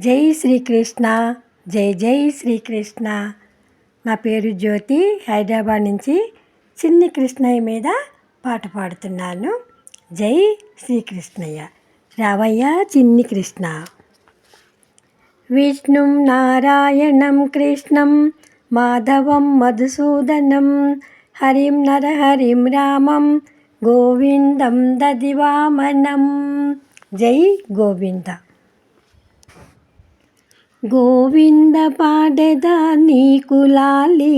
జై శ్రీకృష్ణ జై జై శ్రీకృష్ణ. నా పేరు జ్యోతి హైదరాబాద్ నుంచి చిన్ని కృష్ణయ్య మీద పాట పాడుతున్నాను. జై శ్రీకృష్ణయ్య. రావయ్య చిన్ని కృష్ణ. విష్ణుం నారాయణం కృష్ణం మాధవం మధుసూదనం హరిం నరహరిం రామం గోవిందం దదివామనం. జై గోవింద. గోవింద పాడెద నీకు లాలి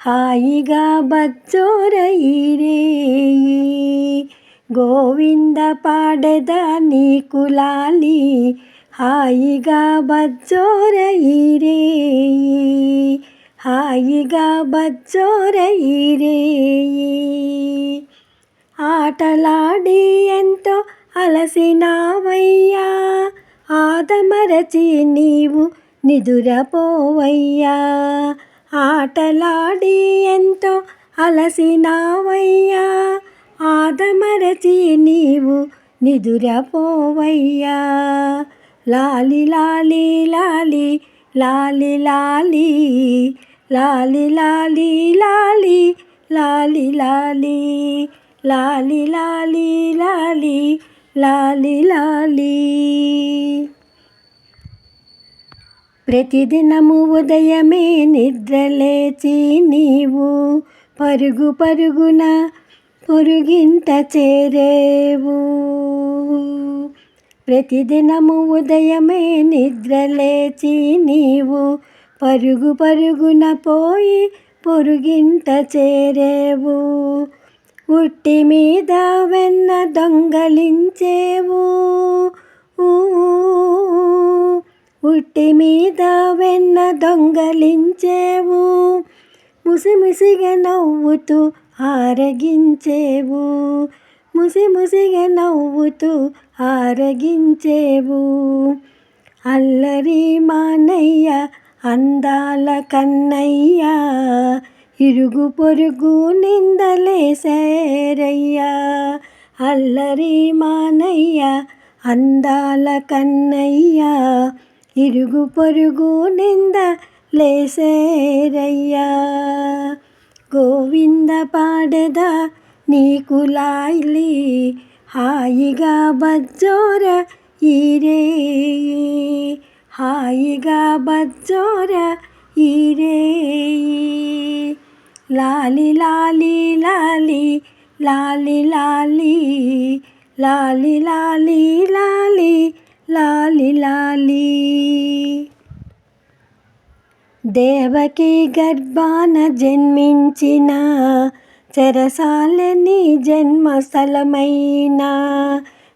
హాయిగా బచ్చోరయిరే గోవింద పాడెద నీకు లాలి హాయిగా బచ్చోరయిరే హాయిగా బచ్చోరయిరే ఆటలాడి ఎంతో అలసినావయ్యా ఆదమరచి నీవు నిదురపోవయ్యా. ఆటలాడి ఎంతో అలసినావయ్యా. ఆదమరచి నీవు నిదురపోవయ్యా. లాలి లాలి లాలి లాలి లాలి లాలి లాలి లాలి లాలి లాలి లాలి లాలి లాలి లాలి లాలి. ప్రతిదినము ఉదయమే నిద్రలేచి నీవు పరుగు పరుగున పొరుగింత చేరేవు. ప్రతిదినము ఉదయమే నిద్రలేచి నీవు పరుగు పరుగున పోయి పొరుగింత చేరేవు. ఉట్టి మీద వెన్న దొంగలించేవు. ఉట్టి మీద వెన్న దొంగలించేవు. ముసిముసిగా నవ్వుతూ ఆరగించేవు. ముసిముసిగా నవ్వుతూ ఆరగించేవు. అల్లరి మానయ్య అందాల కన్నయ్య ఇరుగు పొరుగు నిందలేసేరయ్యా అల్లరి మానయ్య అందాల కన్నయ్య ఇరుగు పొరుగు నింద లేసేరయ్యా గోవింద పాడద నీకు లాయిలి హాయిగా బజ్జోర ఈరే హాయిగా బజ్జోర ఈరే లాలి లాలి లాలి లాలి లాలి లాలి లాలి లాలి లాలి లాలి. దేవకి గర్భాన జన్మించిన చెరసాలని జన్మస్థలమైన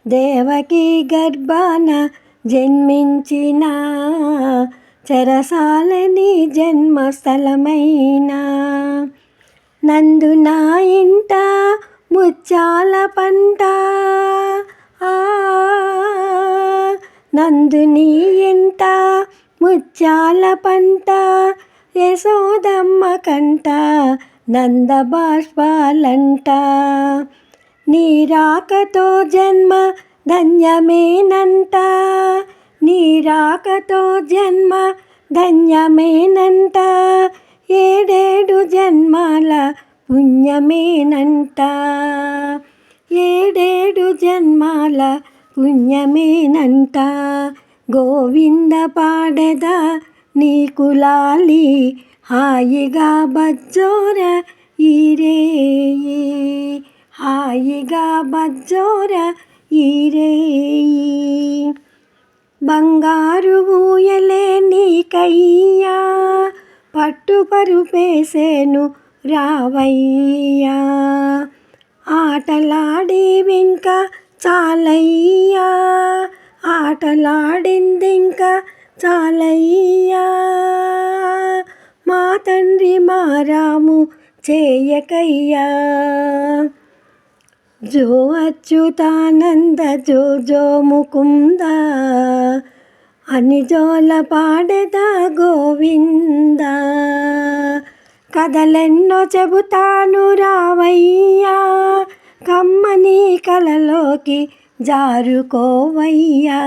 దేవకి గర్భాన జన్మించిన చెరసాలని జన్మస్థలమైన నందు నా ఇంట ముత్యాల పంట. నందు నీ ఇంట ముత్యాల పంట. యశోదమ్మ కంట నంద బాష్పాలంట. నీ రాకతో జన్మ ధన్యమేనంట. నీ రాకతో జన్మ ధన్యమేనంట. ఏడేడు జన్మాల పుణ్యమేనంట. ఏడేడు జన్మాల పుణ్యమేనంట. గోవింద పాడద నీకు లాలి హాయిగా బజ్జోర ఈరే హాయిగా బజ్జోర ఈరే బంగారు ఊయలే నీకయ్యా పట్టుపరుపేసేను రావయ్యా. ఆటలాడి ఇంకా చాలయ్యా. ఆటలాడింది ఇంకా చాలయ్యా. మా తండ్రి మారాము చేయకయ్యా. జో అచ్యుతానంద జో జో ముకుందా. అనిజోల పాడెద గోవింద? కథలెన్నో చెబుతాను రావయ్యా కమ్మని కలలోకి జారుకోవయ్యా.